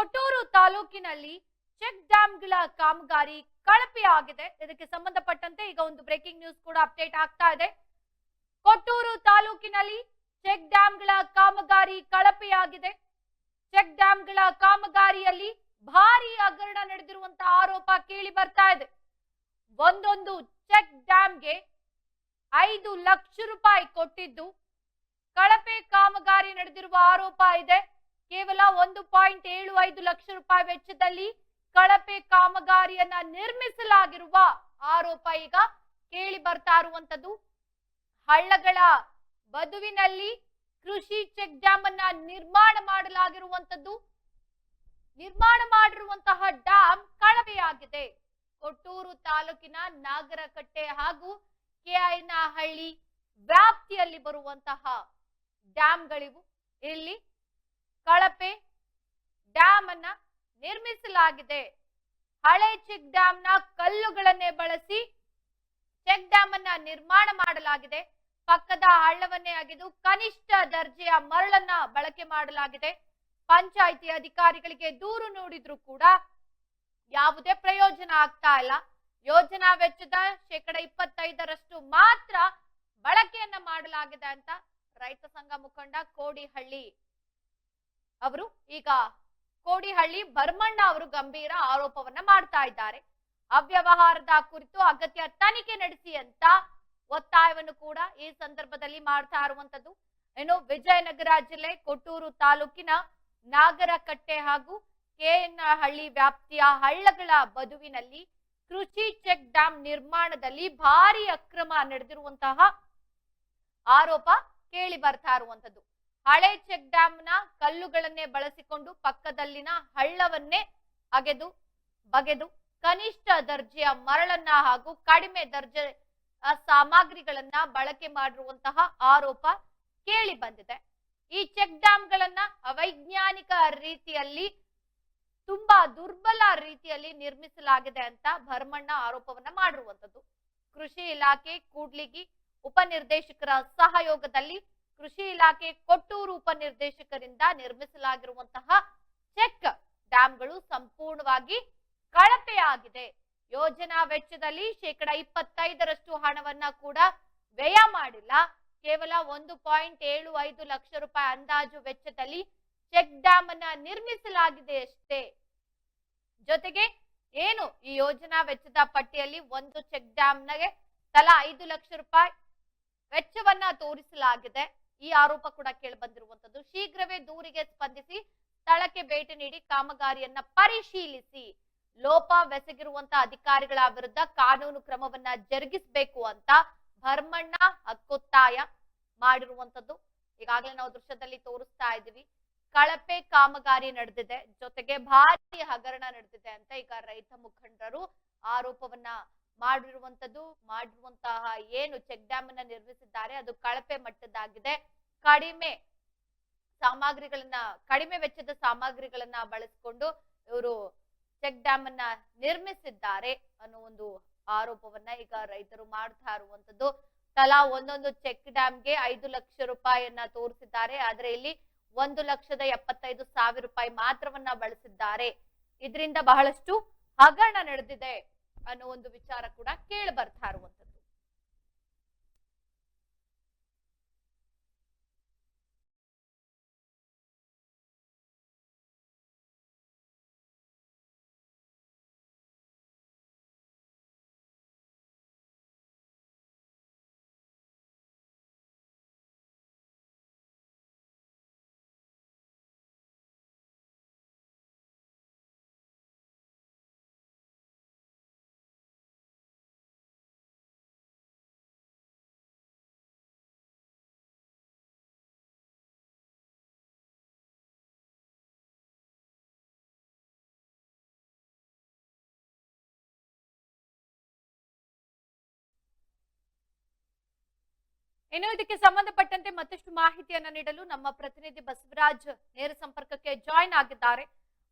ಕೊಟ್ಟೂರು ತಾಲೂಕಿನಲ್ಲಿ ಚೆಕ್ ಡ್ಯಾಂಗಳ ಕಾಮಗಾರಿ ಕಳಪೆ ಆಗಿದೆ ಇದಕ್ಕೆ ಸಂಬಂಧಪಟ್ಟಂತೆ ಈಗ ಒಂದು ಬ್ರೇಕಿಂಗ್ ನ್ಯೂಸ್ ಕೂಡ ಅಪ್ಡೇಟ್ ಆಗ್ತಾ ಇದೆ. ಕೊಟ್ಟೂರು ತಾಲೂಕಿನಲ್ಲಿ ಚೆಕ್ ಡ್ಯಾಂಗಳ ಕಾಮಗಾರಿ ಕಳಪೆಯಾಗಿದೆ. ಚೆಕ್ ಡ್ಯಾಂಗಳ ಕಾಮಗಾರಿಯಲ್ಲಿ ಭಾರಿ ಹಗರಣ ನಡೆದಿರುವಂತಹ ಆರೋಪ ಕೇಳಿ ಬರ್ತಾ ಇದೆ. ಒಂದೊಂದು ಚೆಕ್ ಡ್ಯಾಂಗೆ ಐದು ಲಕ್ಷ ರೂಪಾಯಿ ಕೊಟ್ಟಿದ್ದು ಕಳಪೆ ಕಾಮಗಾರಿ ನಡೆದಿರುವ ಆರೋಪ ಇದೆ. ಕೇವಲ ಒಂದು ಪಾಯಿಂಟ್ ಏಳು ಐದು ಲಕ್ಷ ರೂಪಾಯಿ ವೆಚ್ಚದಲ್ಲಿ ಕಳಪೆ ಕಾಮಗಾರಿಯನ್ನ ನಿರ್ಮಿಸಲಾಗಿರುವ ಆರೋಪ ಈಗ ಕೇಳಿ ಬರ್ತಾ ಇರುವಂತದ್ದು ಹಳ್ಳಗಳ ಬದುವಿನಲ್ಲಿ ಕೃಷಿ ಚೆಕ್ ಡ್ಯಾಮ್ ಅನ್ನ ನಿರ್ಮಾಣ ಮಾಡಲಾಗಿರುವಂತದ್ದು ನಿರ್ಮಾಣ ಮಾಡಿರುವಂತಹ ಡ್ಯಾಮ್ ಕಳಪೆಯಾಗಿದೆ. ಕೊಟ್ಟೂರು ತಾಲೂಕಿನ ನಾಗರಕಟ್ಟೆ ಹಾಗೂ ಕೆಐನಹಳ್ಳಿ ವ್ಯಾಪ್ತಿಯಲ್ಲಿ ಬರುವಂತಹ ಡ್ಯಾಮ್ಗಳಿವು. ಇಲ್ಲಿ ಕಳಪೆ ಡ್ಯಾಮ್ ಅನ್ನ ನಿರ್ಮಿಸಲಾಗಿದೆ. ಹಳೆ ಚೆಕ್ ಡ್ಯಾಮ್ನ ಕಲ್ಲುಗಳನ್ನೇ ಬಳಸಿ ಚೆಕ್ ಡ್ಯಾಮ್ ಅನ್ನ ನಿರ್ಮಾಣ ಮಾಡಲಾಗಿದೆ. ಪಕ್ಕದ ಹಳ್ಳವನ್ನೇ ಅಗೆದು ಕನಿಷ್ಠ ದರ್ಜೆಯ ಮರಳನ್ನ ಬಳಕೆ ಮಾಡಲಾಗಿದೆ. ಪಂಚಾಯಿತಿ ಅಧಿಕಾರಿಗಳಿಗೆ ದೂರು ನೋಡಿದ್ರು ಕೂಡ ಯಾವುದೇ ಪ್ರಯೋಜನ ಆಗ್ತಾ ಇಲ್ಲ. ಯೋಜನಾ ವೆಚ್ಚದ ಶೇಕಡ ಇಪ್ಪತ್ತೈದರಷ್ಟು ಮಾತ್ರ ಬಳಕೆಯನ್ನ ಮಾಡಲಾಗಿದೆ ಅಂತ ರೈತ ಸಂಘ ಮುಖಂಡ ಕೋಡಿಹಳ್ಳಿ ಅವರು ಈಗ ಕೋಡಿಹಳ್ಳಿ ಭರ್ಮಣ್ಣ ಅವರು ಗಂಭೀರ ಆರೋಪವನ್ನ ಮಾಡ್ತಾ ಇದ್ದಾರೆ. ಅವ್ಯವಹಾರದ ಕುರಿತು ಅಗತ್ಯ ತನಿಖೆ ನಡೆಸಿ ಅಂತ ಒತ್ತಾಯವನ್ನು ಕೂಡ ಈ ಸಂದರ್ಭದಲ್ಲಿ ಮಾಡ್ತಾ ಇರುವಂತದ್ದು. ಏನು ವಿಜಯನಗರ ಜಿಲ್ಲೆ ಕೊಟ್ಟೂರು ತಾಲೂಕಿನ ನಾಗರಕಟ್ಟೆ ಹಾಗೂ ಕೆಎನ್ಹಳ್ಳಿ ವ್ಯಾಪ್ತಿಯ ಹಳ್ಳಗಳ ಬದುವಿನಲ್ಲಿ ಕೃಷಿ ಚೆಕ್ ಡ್ಯಾಂ ನಿರ್ಮಾಣದಲ್ಲಿ ಭಾರಿ ಅಕ್ರಮ ನಡೆದಿರುವಂತಹ ಆರೋಪ ಕೇಳಿ ಬರ್ತಾ ಇರುವಂತದ್ದು. ಹಳೆ ಚೆಕ್ ಡ್ಯಾಮ್ನ ಕಲ್ಲುಗಳನ್ನೇ ಬಳಸಿಕೊಂಡು ಪಕ್ಕದಲ್ಲಿನ ಹಳ್ಳವನ್ನೇ ಅಗೆದು, ಬಗೆದು ಕನಿಷ್ಠ ದರ್ಜೆಯ ಮರಳನ್ನ ಹಾಗೂ ಕಡಿಮೆ ದರ್ಜೆ ಸಾಮಗ್ರಿಗಳನ್ನ ಬಳಕೆ ಮಾಡಿರುವಂತಹ ಆರೋಪ ಕೇಳಿ ಬಂದಿದೆ. ಈ ಚೆಕ್ ಡ್ಯಾಮ್ ಗಳನ್ನ ಅವೈಜ್ಞಾನಿಕ ರೀತಿಯಲ್ಲಿ ತುಂಬಾ ದುರ್ಬಲ ರೀತಿಯಲ್ಲಿ ನಿರ್ಮಿಸಲಾಗಿದೆ ಅಂತ ಭರ್ಮಣ್ಣ ಆರೋಪವನ್ನ ಮಾಡಿರುವಂತದ್ದು ಕೃಷಿ ಇಲಾಖೆ ಕೂಡ್ಲಿಗಿ ಉಪನಿರ್ದೇಶಕರ ಸಹಯೋಗದಲ್ಲಿ ಕೃಷಿ ಇಲಾಖೆ ಕೊಟ್ಟೂರು ಉಪನಿರ್ದೇಶಕರಿಂದ ನಿರ್ಮಿಸಲಾಗಿರುವಂತಹ ಚೆಕ್ ಡ್ಯಾಮ್ಗಳು ಸಂಪೂರ್ಣವಾಗಿ ಕಳಪೆಯಾಗಿದೆ. ಯೋಜನಾ ವೆಚ್ಚದಲ್ಲಿ ಶೇಕಡ ಇಪ್ಪತ್ತೈದರಷ್ಟು ಹಣವನ್ನ ಕೂಡ ವ್ಯಯ ಮಾಡಿಲ್ಲ. ಕೇವಲ ಒಂದು ಪಾಯಿಂಟ್ ಏಳು ಐದು ಲಕ್ಷ ರೂಪಾಯಿ ಅಂದಾಜು ವೆಚ್ಚದಲ್ಲಿ ಚೆಕ್ ಡ್ಯಾಮ್ ಅನ್ನ ನಿರ್ಮಿಸಲಾಗಿದೆ ಅಷ್ಟೇ. ಜೊತೆಗೆ ಏನು ಈ ಯೋಜನಾ ವೆಚ್ಚದ ಪಟ್ಟಿಯಲ್ಲಿ ಒಂದು ಚೆಕ್ ಡ್ಯಾಮ್ನಗೆ ತಲಾ ಐದು ಲಕ್ಷ ರೂಪಾಯಿ ವೆಚ್ಚವನ್ನ ತೋರಿಸಲಾಗಿದೆ. ಈ ಆರೋಪ ಕೂಡ ಕೇಳಿ ಬಂದಿರುವಂತದ್ದು ಶೀಘ್ರವೇ ದೂರಿಗೆ ಸ್ಪಂದಿಸಿ, ಸ್ಥಳಕ್ಕೆ ಭೇಟಿ ನೀಡಿ ಕಾಮಗಾರಿಯನ್ನ ಪರಿಶೀಲಿಸಿ. ಲೋಪ ಲೋಪವೆಸಗಿರುವಂತಹ ಅಧಿಕಾರಿಗಳ ವಿರುದ್ಧ ಕಾನೂನು ಕ್ರಮವನ್ನ ಜರುಗಿಸಬೇಕು ಅಂತ ಭರ್ಮಣ್ಣ ಹಕ್ಕೊತ್ತಾಯ ಮಾಡಿರುವಂತದ್ದು ಈಗಾಗಲೇ ನಾವು ದೃಶ್ಯದಲ್ಲಿ ತೋರಿಸ್ತಾ ಇದ್ದೀವಿ. ಕಳಪೆ ಕಾಮಗಾರಿ ನಡೆದಿದೆ. ಜೊತೆಗೆ ಭಾರಿ ಹಗರಣ ನಡೆದಿದೆ ಅಂತ ಈಗ ರೈತ ಮುಖಂಡರು ಆರೋಪವನ್ನ ಮಾಡಿರುವಂತದ್ದು ಮಾಡಿರುವಂತಹ ಏನು ಚೆಕ್ ಡ್ಯಾಮ್ ಅನ್ನ ನಿರ್ಮಿಸಿದ್ದಾರೆ, ಅದು ಕಳಪೆ ಮಟ್ಟದ್ದಾಗಿದೆ ಕಡಿಮೆ ಸಾಮಗ್ರಿಗಳನ್ನ, ಕಡಿಮೆ ವೆಚ್ಚದ ಸಾಮಗ್ರಿಗಳನ್ನ ಬಳಸಿಕೊಂಡು ಇವರು ಚೆಕ್ ಡ್ಯಾಮ್ ಅನ್ನ ನಿರ್ಮಿಸಿದ್ದಾರೆ ಅನ್ನೋ ಒಂದು ಆರೋಪವನ್ನ ಈಗ ರೈತರು ಮಾಡ್ತಾ ಇರುವಂತದ್ದು ತಲಾ ಒಂದೊಂದು ಚೆಕ್ ಡ್ಯಾಮ್ಗೆ ಐದು ಲಕ್ಷ ರೂಪಾಯಿಯನ್ನ ತೋರಿಸಿದ್ದಾರೆ. ಆದ್ರೆ ಇಲ್ಲಿ ಒಂದು ಲಕ್ಷದ ಎಪ್ಪತ್ತೈದು ಸಾವಿರ ರೂಪಾಯಿ ಮಾತ್ರವನ್ನ ಬಳಸಿದ್ದಾರೆ. ಇದರಿಂದ ಬಹಳಷ್ಟು ಹಗರಣ ನಡೆದಿದೆ. ಅನ್ನೋ ಒಂದು ವಿಚಾರ ಕೂಡ ಕೇಳಿ ಬರ್ತಾ ಇರುವಂತದ್ದು ಇನ್ನು ಇದಕ್ಕೆ ಸಂಬಂಧಪಟ್ಟಂತೆ ಮತ್ತಷ್ಟು ಮಾಹಿತಿಯನ್ನ ನೀಡಲು ನಮ್ಮ ಪ್ರತಿನಿಧಿ ಬಸವರಾಜ್ ನೇರ ಸಂಪರ್ಕಕ್ಕೆ ಜಾಯಿನ್ ಆಗಿದ್ದಾರೆ.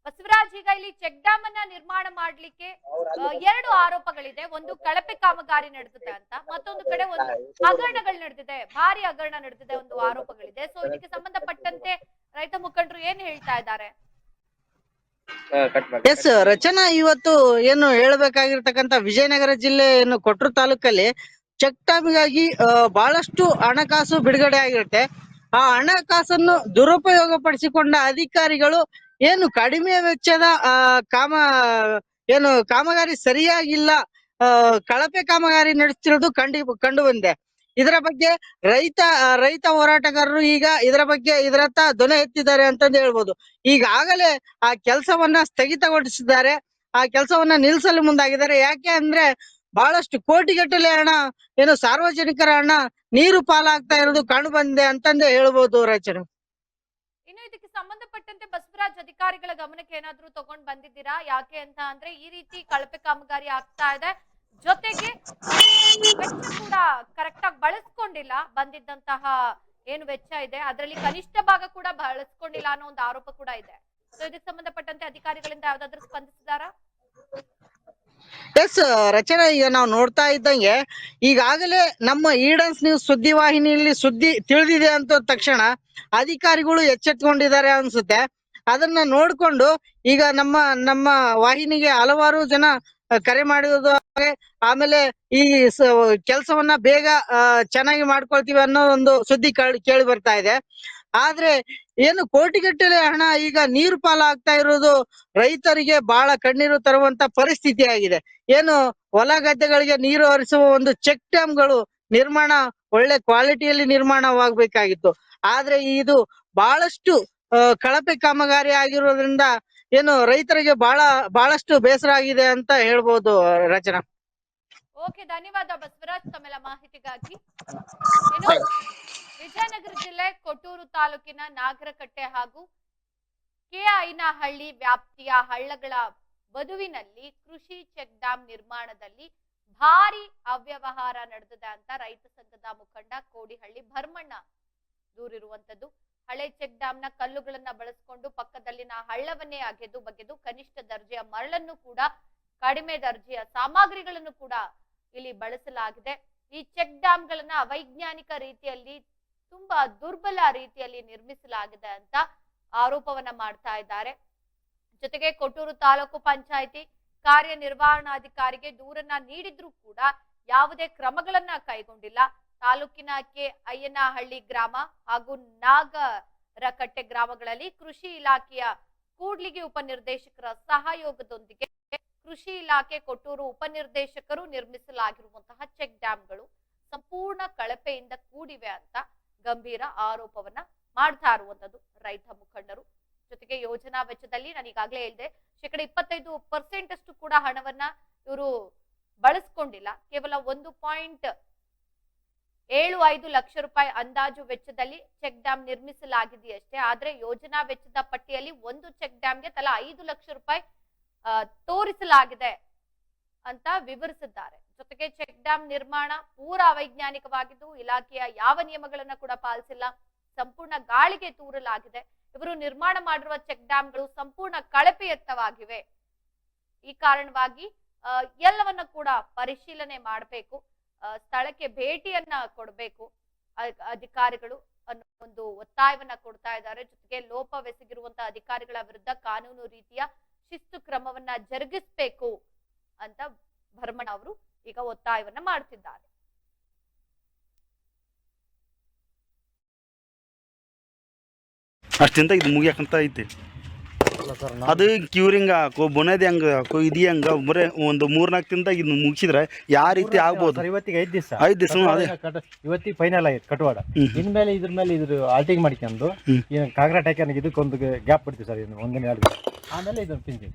ಬಸವರಾಜ್ ಈಗ ಇಲ್ಲಿ ಚೆಕ್ ಡ್ಯಾಮ್ ಅನ್ನ ನಿರ್ಮಾಣ ಮಾಡ್ಲಿಕ್ಕೆ ಎರಡು ಆರೋಪಗಳಿದೆ. ಒಂದು ಕಳಪೆ ಕಾಮಗಾರಿ ನಡೆದಿದೆ ಅಂತ ಮತ್ತೊಂದು ಕಡೆ ಒಂದು ಹಗರಣಗಳು ನಡೆದಿದೆ. ಭಾರಿ ಹಗರಣ ನಡೆದಿದೆ ಒಂದು ಆರೋಪಗಳಿದೆ. ಸೊ ಇದಕ್ಕೆ ಸಂಬಂಧಪಟ್ಟಂತೆ ರೈತ ಮುಖಂಡರು ಏನ್ ಹೇಳ್ತಾ ಇದ್ದಾರೆ? ಕಟ್ ಮಾಡಿ ಎಸ್ ರಚನಾ ಇವತ್ತು ಏನು ಹೇಳ್ಬೇಕಾಗಿರ್ತಕ್ಕಂತ ವಿಜಯನಗರ ಜಿಲ್ಲೆ ಏನು ಕೊಟ್ರು ತಾಲೂಕಲ್ಲಿ ಚೆಕ್ ಡ್ಯಾಮ್ಗಾಗಿ ಬಹಳಷ್ಟು ಹಣಕಾಸು ಬಿಡುಗಡೆ ಆಗಿರುತ್ತೆ. ಆ ಹಣಕಾಸನ್ನು ದುರುಪಯೋಗ ಪಡಿಸಿಕೊಂಡ ಅಧಿಕಾರಿಗಳು ಏನು ಕಡಿಮೆ ವೆಚ್ಚದ ಕಾಮ, ಏನು ಕಾಮಗಾರಿ ಸರಿಯಾಗಿಲ್ಲ ಕಳಪೆ ಕಾಮಗಾರಿ ನಡೆಸ್ತಿರೋದು ಕಂಡು ಕಂಡು ಬಂದಿದೆ ಇದರ ಬಗ್ಗೆ ರೈತ ರೈತ ಹೋರಾಟಗಾರರು ಈಗ ಇದರ ಬಗ್ಗೆ ಇದರತ್ತ ಧ್ವನಿ ಎತ್ತಿದ್ದಾರೆ ಅಂತಂದು ಹೇಳ್ಬೋದು. ಈಗಾಗಲೇ ಆ ಕೆಲಸವನ್ನ ಸ್ಥಗಿತಗೊಳಿಸಿದ್ದಾರೆ. ಆ ಕೆಲಸವನ್ನ ನಿಲ್ಲಿಸಲು ಮುಂದಾಗಿದ್ದಾರೆ. ಯಾಕೆ ಅಂದ್ರೆ ಬಹಳಷ್ಟು ಕೋಟಿಗಟ್ಟಲೆ ಹಣ, ಏನು ಸಾರ್ವಜನಿಕರ ಹಣ ನೀರು ಪಾಲಾಗ್ತಾ ಇರೋದು ಕಂಡು ಬಂದಿದೆ ಅಂತಂದೇ ಹೇಳ್ಬೋದು ರಚನೆ ಇನ್ನು ಇದಕ್ಕೆ ಸಂಬಂಧಪಟ್ಟಂತೆ ಬಸವರಾಜ್ ಅಧಿಕಾರಿಗಳ ಗಮನಕ್ಕೆ ಏನಾದ್ರೂ ತಗೊಂಡ್ ಬಂದಿದ್ದೀರಾ? ಯಾಕೆ ಅಂತ ಅಂದ್ರೆ ಈ ರೀತಿ ಕಳಪೆ ಕಾಮಗಾರಿ ಆಗ್ತಾ ಇದೆ. ಜೊತೆಗೆ ಕೂಡ ಕರೆಕ್ಟ್ ಆಗಿ ಬಳಸ್ಕೊಂಡಿಲ್ಲ. ಬಂದಿದ್ದಂತಹ ಏನು ವೆಚ್ಚ ಇದೆ. ಅದರಲ್ಲಿ ಕನಿಷ್ಠ ಭಾಗ ಕೂಡ ಬಳಸ್ಕೊಂಡಿಲ್ಲ ಅನ್ನೋ ಒಂದು ಆರೋಪ ಕೂಡ ಇದೆ. ಸೊ ಇದಕ್ಕೆ ಸಂಬಂಧಪಟ್ಟಂತೆ ಅಧಿಕಾರಿಗಳಿಂದ ಯಾವ್ದಾದ್ರು ಸ್ಪಂದಿಸಿದಾರಾ? ಎಸ್, ರಚನೆ ಈಗ ನಾವು ನೋಡ್ತಾ ಇದ್ದಂಗೆ, ಈಗಾಗಲೇ ನಮ್ಮ ಈಡನ್ಸ್ ನ್ಯೂಸ್ ಸುದ್ದಿ ವಾಹಿನಿಯಲ್ಲಿ ಸುದ್ದಿ ತಿಳಿದಿದೆ ಅಂತ ತಕ್ಷಣ ಅಧಿಕಾರಿಗಳು ಎಚ್ಚೆತ್ಕೊಂಡಿದ್ದಾರೆ ಅನ್ಸುತ್ತೆ. ಅದನ್ನ ನೋಡ್ಕೊಂಡು ಈಗ ನಮ್ಮ ನಮ್ಮ ವಾಹಿನಿಗೆ ಹಲವಾರು ಜನ ಕರೆ ಮಾಡಿರೋದು ಆಮೇಲೆ ಈ ಕೆಲಸವನ್ನ ಬೇಗ ಚೆನ್ನಾಗಿ ಮಾಡ್ಕೊಳ್ತೀವಿ ಅನ್ನೋ ಒಂದು ಸುದ್ದಿ ಕೇಳಿ ಬರ್ತಾ ಇದೆ. ಆದ್ರೆ ಏನು ಕೋಟಿಗಟ್ಟಲೆ ಹಣ ಈಗ ನೀರು ಪಾಲಾಗ್ತಾ ಇರೋದು ರೈತರಿಗೆ ಬಹಳ ಕಣ್ಣೀರು ತರುವಂತ ಪರಿಸ್ಥಿತಿ ಆಗಿದೆ. ಏನು ಹೊಲ ಗದ್ದೆಗಳಿಗೆ ನೀರು ಹರಿಸುವ ಒಂದು ಚೆಕ್ ಡ್ಯಾಮ್ಗಳು ನಿರ್ಮಾಣ ಒಳ್ಳೆ ಕ್ವಾಲಿಟಿಯಲ್ಲಿ ನಿರ್ಮಾಣವಾಗಬೇಕಾಗಿತ್ತು. ಆದ್ರೆ ಇದು ಬಹಳಷ್ಟು ಕಳಪೆ ಕಾಮಗಾರಿ ಆಗಿರೋದ್ರಿಂದ ಏನು ರೈತರಿಗೆ ಬಹಳ ಬಹಳಷ್ಟು ಬೇಸರ ಆಗಿದೆ ಅಂತ ಹೇಳ್ಬೋದು ರಚನಾ. ಓಕೆ ಧನ್ಯವಾದ ಬಸವರಾಜ್ ತಮ್ಮೆಲ್ಲ ಮಾಹಿತಿಗಾಗಿ. ವಿಜಯನಗರ ಜಿಲ್ಲೆ ಕೊಟ್ಟೂರು ತಾಲೂಕಿನ ನಾಗರಕಟ್ಟೆ ಹಾಗೂ ಕೆಐನಹಳ್ಳಿ ವ್ಯಾಪ್ತಿಯ ಹಳ್ಳಗಳ ಬದುವಿನಲ್ಲಿ ಕೃಷಿ ಚೆಕ್ ಡ್ಯಾಂ ನಿರ್ಮಾಣದಲ್ಲಿ ಭಾರಿ ಅವ್ಯವಹಾರ ನಡೆದಿದೆ ಅಂತ ರೈತ ಸಂಘದ ಮುಖಂಡ ಕೋಡಿಹಳ್ಳಿ ಭರ್ಮಣ್ಣ ದೂರಿರುವಂತದ್ದು. ಹಳೆ ಚೆಕ್ ಡ್ಯಾಂನ ಕಲ್ಲುಗಳನ್ನ ಬಳಸಿಕೊಂಡು ಪಕ್ಕದಲ್ಲಿನ ಹಳ್ಳವನ್ನೇ ಅಗೆದು ಬಗೆದು ಕನಿಷ್ಠ ದರ್ಜೆಯ ಮರಳನ್ನು ಕೂಡ, ಕಡಿಮೆ ದರ್ಜೆಯ ಸಾಮಗ್ರಿಗಳನ್ನು ಕೂಡ ಇಲ್ಲಿ ಬಳಸಲಾಗಿದೆ. ಈ ಚೆಕ್ ಡ್ಯಾಂಗಳನ್ನ ಅವೈಜ್ಞಾನಿಕ ರೀತಿಯಲ್ಲಿ ತುಂಬಾ ದುರ್ಬಲ ರೀತಿಯಲ್ಲಿ ನಿರ್ಮಿಸಲಾಗಿದೆ ಅಂತ ಆರೋಪವನ್ನ ಮಾಡ್ತಾ ಇದ್ದಾರೆ. ಜೊತೆಗೆ ಕೊಟ್ಟೂರು ತಾಲೂಕು ಪಂಚಾಯಿತಿ ಕಾರ್ಯನಿರ್ವಹಣಾಧಿಕಾರಿಗೆ ದೂರನ್ನ ನೀಡಿದ್ರೂ ಕೂಡ ಯಾವುದೇ ಕ್ರಮಗಳನ್ನ ಕೈಗೊಂಡಿಲ್ಲ. ತಾಲೂಕಿನ ಕೆ ಅಯ್ಯನಹಳ್ಳಿ ಗ್ರಾಮ ಹಾಗೂ ನಾಗರಕಟ್ಟೆ ಗ್ರಾಮಗಳಲ್ಲಿ ಕೃಷಿ ಇಲಾಖೆಯ ಕೂಡ್ಲಿಗಿ ಉಪನಿರ್ದೇಶಕರ ಸಹಯೋಗದೊಂದಿಗೆ ಕೃಷಿ ಇಲಾಖೆ, ಕೊಟ್ಟೂರು ಉಪನಿರ್ದೇಶಕರು ನಿರ್ಮಿಸಲಾಗಿರುವಂತಹ ಚೆಕ್ ಡ್ಯಾಂಗಳು ಸಂಪೂರ್ಣ ಕಳಪೆಯಿಂದ ಕೂಡಿವೆ ಅಂತ ಗಂಭೀರ ಆರೋಪವನ್ನ ಮಾಡ್ತಾ ಇರುವಂತದ್ದು ರೈತ ಮುಖಂಡರು. ಜೊತೆಗೆ ಯೋಜನಾ ವೆಚ್ಚದಲ್ಲಿ ನಾನು ಈಗಾಗಲೇ ಹೇಳಿದೆ, ಶೇಕಡ ಇಪ್ಪತ್ತೈದು ಪರ್ಸೆಂಟ್ ಅಷ್ಟು ಕೂಡ ಹಣವನ್ನ ಇವರು ಬಳಸ್ಕೊಂಡಿಲ್ಲ. ಕೇವಲ ಒಂದು ಪಾಯಿಂಟ್ ಏಳು ಐದು ಲಕ್ಷ ರೂಪಾಯಿ ಅಂದಾಜು ವೆಚ್ಚದಲ್ಲಿ ಚೆಕ್ ಡ್ಯಾಮ್ ನಿರ್ಮಿಸಲಾಗಿದೆಯಷ್ಟೇ ಆದ್ರೆ ಯೋಜನಾ ವೆಚ್ಚದ ಪಟ್ಟಿಯಲ್ಲಿ ಒಂದು ಚೆಕ್ ಡ್ಯಾಮ್ಗೆ ತಲಾ ಐದು ಲಕ್ಷ ರೂಪಾಯಿ ತೋರಿಸಲಾಗಿದೆ. ಅಂತ ವಿವರಿಸಿದ್ದಾರೆ. ಜೊತೆಗೆ ಚೆಕ್ ಡ್ಯಾಂ ನಿರ್ಮಾಣ ಪೂರ ಅವೈಜ್ಞಾನಿಕವಾಗಿದ್ದು ಇಲಾಖೆಯ ಯಾವ ನಿಯಮಗಳನ್ನ ಕೂಡ ಪಾಲಿಸಿಲ್ಲ. ಸಂಪೂರ್ಣ ಗಾಳಿಗೆ ತೂರಲಾಗಿದೆ. ಇವರು ನಿರ್ಮಾಣ ಮಾಡಿರುವ ಚೆಕ್ ಡ್ಯಾಂಗಳು ಸಂಪೂರ್ಣ ಕಳಪೆಯತ್ತವಾಗಿವೆ. ಈ ಕಾರಣವಾಗಿ ಎಲ್ಲವನ್ನೂ ಕೂಡ ಪರಿಶೀಲನೆ ಮಾಡಬೇಕು. ಸ್ಥಳಕ್ಕೆ ಭೇಟಿಯನ್ನ ಕೊಡಬೇಕು. ಅಧಿಕಾರಿಗಳು ಅನ್ನೋ ಒಂದು ಒತ್ತಾಯವನ್ನ ಕೊಡ್ತಾ ಇದ್ದಾರೆ. ಜೊತೆಗೆ ಲೋಪವೆಸಗಿರುವಂತಹ ಅಧಿಕಾರಿಗಳ ವಿರುದ್ಧ ಕಾನೂನು ರೀತಿಯ ಶಿಸ್ತು ಕ್ರಮವನ್ನ ಜರುಗಿಸಬೇಕು ಅಂತ ಭರ್ಮಣ್ಣ ಅವರು ಈಗ ಒತ್ತಾಯವನ್ನ ಮಾಡುತ್ತಿದ್ದಾರೆ ಅಷ್ಟಿಂದ ಇದು ಮುಗಿಯಕಂತ ಐತಿ. ಅದು ಕ್ಯೂರಿಂಗ್ ಹಾಕು ಬುನದಿ ಹಂಗ ಹಾಕು ಇದು ಹಂಗ ಬರೇ ಒಂದು ಮೂರ್ನಾಲ್ಕು ದಿನದ ಇದು ಮುಗಿಸಿದ್ರೆ ಯಾವ ರೀತಿ ಆಗ್ಬೋದು? ಇವತ್ತಿಗೆ ಐದು ದಿವಸ. ಐದ್ ದಿವಸ ಅದೇ. ಇವತ್ತಿಗೆ ಫೈನಲ್ ಆಯ್ತು ಕಟವಾಡ. ಇನ್ಮೇಲೆ ಇದ್ರ ಮೇಲೆ ಇದ್ರ ಆಲ್ಟಿಂಗ್ ಮಾಡ್ಕೊಂಡು ಕಾಂಕ್ರೀಟ್ ಹಾಕಿ ಇದಕ್ಕೊಂದು ಗ್ಯಾಪ್ ಬಿಡ್ತೀವಿ ಸರ್ ಒಂದನೇ ಒಂದಿನ ಎರಡು ಆಮೇಲೆ ಇದನ್ನು ತಿಂತೀವಿ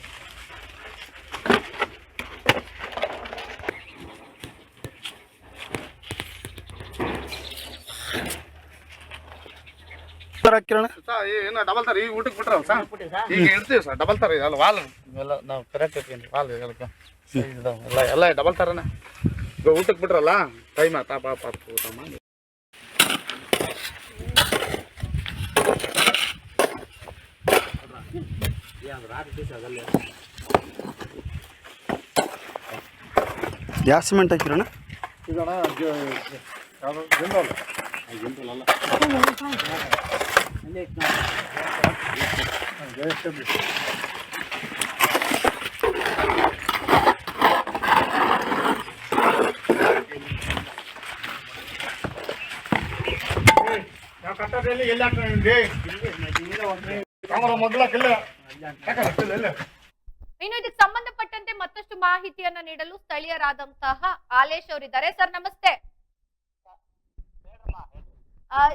ತರ ಕಿರಣ ಸರ್ ಏನು ಡಬಲ್ ತರ ಈಗ ಊಟಕ್ಕೆ ಬಿಟ್ರ ಸರ್ ಈಗ ಇರ್ತೀವಿ ಸರ್ ಡಬಲ್ ತರ ಇದಲ್ಲ ವಾಲ್ ಎಲ್ಲ ನಾವು ಕರೆಕ್ಟ್ ಇರ್ತೀನಿ ವಾಲ್ ಎಲ್ಲ ಎಲ್ಲ ಎಲ್ಲ ಡಬಲ್ ತರನೇ ಈಗ ಊಟಕ್ಕೆ ಬಿಟ್ರಲ್ಲ ಟೈಮ್ ಆತ ಪಾಪ ಊಟ ಮಾಡಿ ಗ್ಯಾಸ್ ಸಿಮೆಂಟ್ ಹಾಕಿರೋಣ ಇದಣ್ಣ ಜಿಂದಾಲ್ ಜಿಂದಾಲ್ ಅಲ್ಲ ಇದಕ್ಕೆ ಸಂಬಂಧಪಟ್ಟಂತೆ ಮತ್ತಷ್ಟು ಮಾಹಿತಿಯನ್ನ ನೀಡಲು ಸ್ಥಳೀಯರಾದಂತಹ ಆಲೇಶ್ ಅವರಿದ್ದಾರೆ. ಸರ್ ನಮಸ್ತೆ.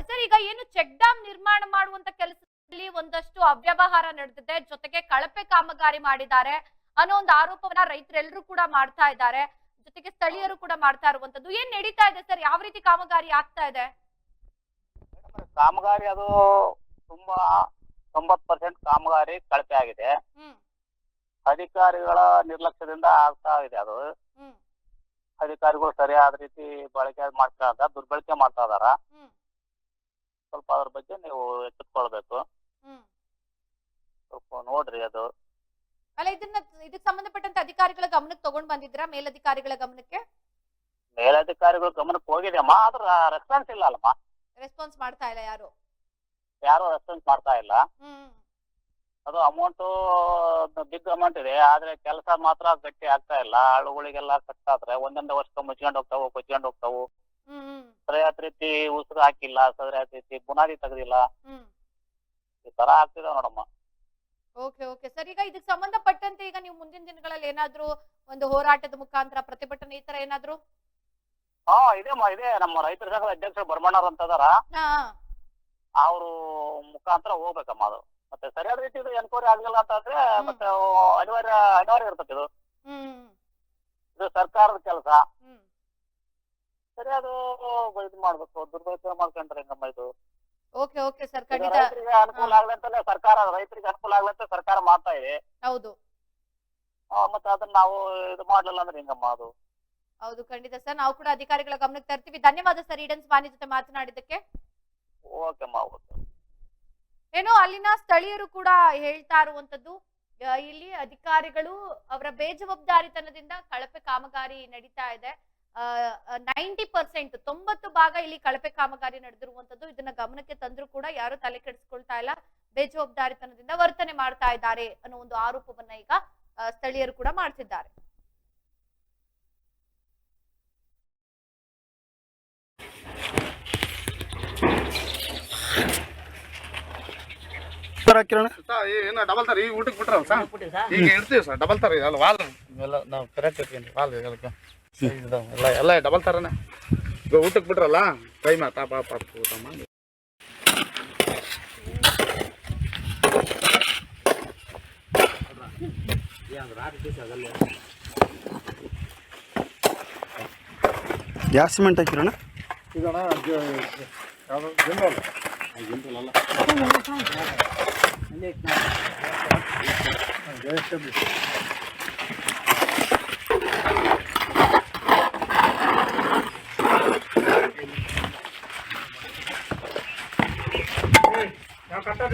ಸರ್ ಈಗ ಏನು ಚೆಕ್ ಡ್ಯಾಮ್ ನಿರ್ಮಾಣ ಮಾಡುವಂತ ಕೆಲಸದಲ್ಲಿ ಒಂದಷ್ಟು ಅವ್ಯವಹಾರ ನಡೆದಿದೆ. ಜೊತೆಗೆ ಕಳಪೆ ಕಾಮಗಾರಿ ಮಾಡಿದ್ದಾರೆ ಅನ್ನೋ ಒಂದು ಆರೋಪವನ್ನ ರೈತರೆಲ್ಲರೂ ಕೂಡ ಮಾಡ್ತಾ ಇದ್ದಾರೆ. ಜೊತೆಗೆ ಸ್ಥಳೀಯರು ಕೂಡ ಮಾಡ್ತಾ ಇರುವಂತದ್ದು. ಏನ್ ನಡೀತಾ ಇದೆ ಸರ್? ಯಾವ ರೀತಿ ಕಾಮಗಾರಿ ಆಗ್ತಾ ಇದೆ? ಕಾಮಗಾರಿ ಅದು ತುಂಬಾ ತೊಂಬತ್ ಪರ್ಸೆಂಟ್ ಕಾಮಗಾರಿ ಕಳಪೆ ಆಗಿದೆ. ಅಧಿಕಾರಿಗಳ ನಿರ್ಲಕ್ಷ್ಯದಿಂದ ಆಗ್ತಾ ಇದೆ ಅದು. ಅಧಿಕಾರಿಗಳು ಸರಿಯಾದ ರೀತಿ ಬಳಕೆ ಮಾಡ್ತಾ ದುರ್ಬಳಕೆ ಮಾಡ್ತಾ ಇದಾರ ಸ್ವಲ್ಪ ಅದ್ರ ಬಗ್ಗೆ ನೀವು ಎಚ್ಚೆತ್ಕೊಳ್ಬೇಕು ಸ್ವಲ್ಪ ನೋಡ್ರಿ ಅದು. ಅಲ್ಲ ಇದನ್ನ ಇದಕ್ಕೆ ಸಂಬಂಧಪಟ್ಟಂತ ಅಧಿಕಾರಿಗಳ ಗಮನಕ್ಕೆ ತಗೊಂಡ್ ಬಂದಿದ್ರಾ ಮೇಲಧಿಕಾರಿಗಳ ಗಮನಕ್ಕೆ? ಮೇಲಧಿಕಾರಿಗಳ ಗಮನಕ್ಕೆ ಹೋಗಿದೆಯಮ್ಮ ಆದ್ರ ರೆಸ್ಪಾನ್ಸ್ ಇಲ್ಲ ಅಲ್ಲಮ್ಮ. ರೆಸ್ಪಾನ್ಸ್ ಮಾಡ್ತಾ ಇಲ್ಲ ಯಾರು? ಯಾರು ರೆಸ್ಪಾನ್ಸ್ ಮಾಡ್ತಾ ಇಲ್ಲ. ಅದು ಅಮೌಂಟ್ ಬಿಗ್ ಅಮೌಂಟ್ ಇದೆ ಆದ್ರೆ ಕೆಲಸ ಮಾತ್ರ ಗಟ್ಟಿ ಆಗ್ತಾ ಇಲ್ಲ. ಆಳುಗಳಿಗೆಲ್ಲ ಕಟ್ಟಾದ್ರೆ ಒಂದೊಂದೇ ವರ್ಷಕ್ಕೆ ಮುಚ್ಕೊಂಡು ಹೋಗ್ತಾವು ಕೊಚ್ಕೊಂಡು ಹೋಗ್ತಾವು. ಸರಿಯಾದ ರೀತಿ ಉಸಿರು ಹಾಕಿಲ್ಲ ಸರಿಯಾದ ರೀತಿ ಬುನಾದಿ ತೆಗ್ದಿಲ್ಲ. ಈ ತರ ಆಗ್ತಿದೆ ನೋಡಮ್ಮ. Okay okay. ಸರ್ ಈಗ ಇದಕ್ಕೆ ಸಂಬಂಧಪಟ್ಟಂತೆ ಈಗ ನೀವು ಮುಂದಿನ ದಿನಗಳಲ್ಲಿ ಏನಾದ್ರೂ ಒಂದು ಹೋರಾಟದ ಮುಖಾಂತರ ಪ್ರತಿಭಟನೆ ಈ ತರ ಏನಾದ್ರೂ? ಹಾ ಇದೆ ಮ ಇದೆ. ನಮ್ಮ ರೈತರ ಸಂಘದ ಅಧ್ಯಕ್ಷರು ಬರ್ಮಣ್ಣವ್ರು ಅಂತ ಅದಾರ ಹಾ. ಅವರು ಮುಖಾಂತರ ಹೋಗ್ಬೇಕಮ್ಮ ಅದು. ಮತ್ತೆ ಸರಿಯಾದ ರೀತಿ ಇದು ಎನ್ಕ್ವೈರಿ ಆಗಲಿಲ್ಲ ಅಂತ ಆದ್ರೆ ಮತ್ತೆ ಅನಿವಾರ್ಯ ಅನಿವಾರ್ಯ ಇರ್ತದೆ ಇದು. ಹ್ಮ್. ಇದು ಸರ್ಕಾರದ ಕೆಲಸ. ಹ್ಮ್. ಸರಿಯಾದ ಇದು ಮಾಡ್ಬೇಕು. ದುರ್ಬಳಕೆ ಮಾಡ್ಕೊಂಡ್ರೆ ಹೆಂಗಮ್ಮ ಇದು? ಓಕೆ ಓಕೆ ಸರ್ ಖಂಡಿತ. ರೈತರಿಗೆ ಅನುಕೂಲ ಆಗ್ಲಿ ಅಂತಲೇ ಸರ್ಕಾರ ರೈತರಿಗೆ ಅನುಕೂಲ ಆಗ್ಲಿ ಅಂತ ಸರ್ಕಾರ ಮಾಡ್ತಾ ಇದೆ. ಹೌದು. ಆ, ಮತ್ತೆ ಅದನ್ನ ನಾವು ಇದು ಮಾಡ್ಲಿಲ್ಲ ಅಂದ್ರೆ ಹೆಂಗಮ್ಮ ಅದು? ಹೌದು ಖಂಡಿತ ಸರ್. ನಾವು ಕೂಡ ಅಧಿಕಾರಿಗಳ ಗಮನಕ್ಕೆ ತರ್ತೀವಿ. ಧನ್ಯವಾದ ಸರ್ ಈಡನ್ಸ್ ವಾಣಿ ಜೊತೆ ಮಾತನಾಡಿದ್ದಕ್ಕೆ. ಓಕೆಮ್ಮ ಓಕೆ. ಏನೋ ಅಲ್ಲಿನ ಸ್ಥಳೀಯರು ಕೂಡ ಹೇಳ್ತಾ ಇರುವಂತದ್ದು ಆ, ಇಲ್ಲಿ ಅಧಿಕಾರಿಗಳು ಅವರ ಬೇಜವಾಬ್ದಾರಿತನದಿಂದ ಕಳಪೆ ಕಾಮಗಾರಿ ನಡೀತಾ ಇದೆ. ನೈಂಟಿ ಪರ್ಸೆಂಟ್ ತೊಂಬತ್ತು ಭಾಗ ಇಲ್ಲಿ ಕಳಪೆ ಕಾಮಗಾರಿ ನಡೆದಿರುವಂತದ್ದು ಇದನ್ನ ಗಮನಕ್ಕೆ ತಂದ್ರು ಕೂಡ ಯಾರು ತಲೆ ಕೆಡಿಸ್ಕೊಳ್ತಾ ಇಲ್ಲ. ಬೇಜವಾಬ್ದಾರಿತನದಿಂದ ವರ್ತನೆ ಮಾಡ್ತಾ ಇದ್ದಾರೆ ಅನ್ನೋ ಒಂದು ಆರೋಪವನ್ನ ಈಗ ಸ್ಥಳೀಯರು ಕೂಡ ಮಾಡ್ತಿದ್ದಾರೆ. ಸರ್ ಹಾಕಿರೋಣ ಏನು ಡಬಲ್ ತರ ಈಗ ಊಟಕ್ಕೆ ಬಿಟ್ರಲ್ಲ ಸರ್? ಈಗ ಇಡ್ತೀವಿ ಸರ್ ಡಬಲ್ ತರ ಅಲ್ಲ ವಾಲ್ ಎಲ್ಲ ನಾವು ಕರೆಕ್ಟ್ ಇರ್ತೀನಿ ವಾಲ್ ಎಲ್ಲ ಎಲ್ಲ ಎಲ್ಲ ಡಬಲ್ ತರನೇ ಈಗ ಊಟಕ್ಕೆ ಬಿಟ್ರಲ್ಲ ಟೈಮ್ ಆತ ಪಾಪ ಊಟ ಮಾಡಿ ಯಾವ ಸಿಮೆಂಟ್ ಹಾಕಿರೋಣ ಇದಣ್ಣ ಯಾವುದು ಜಿಂದಾಲ್ ಜೆ ನಾವು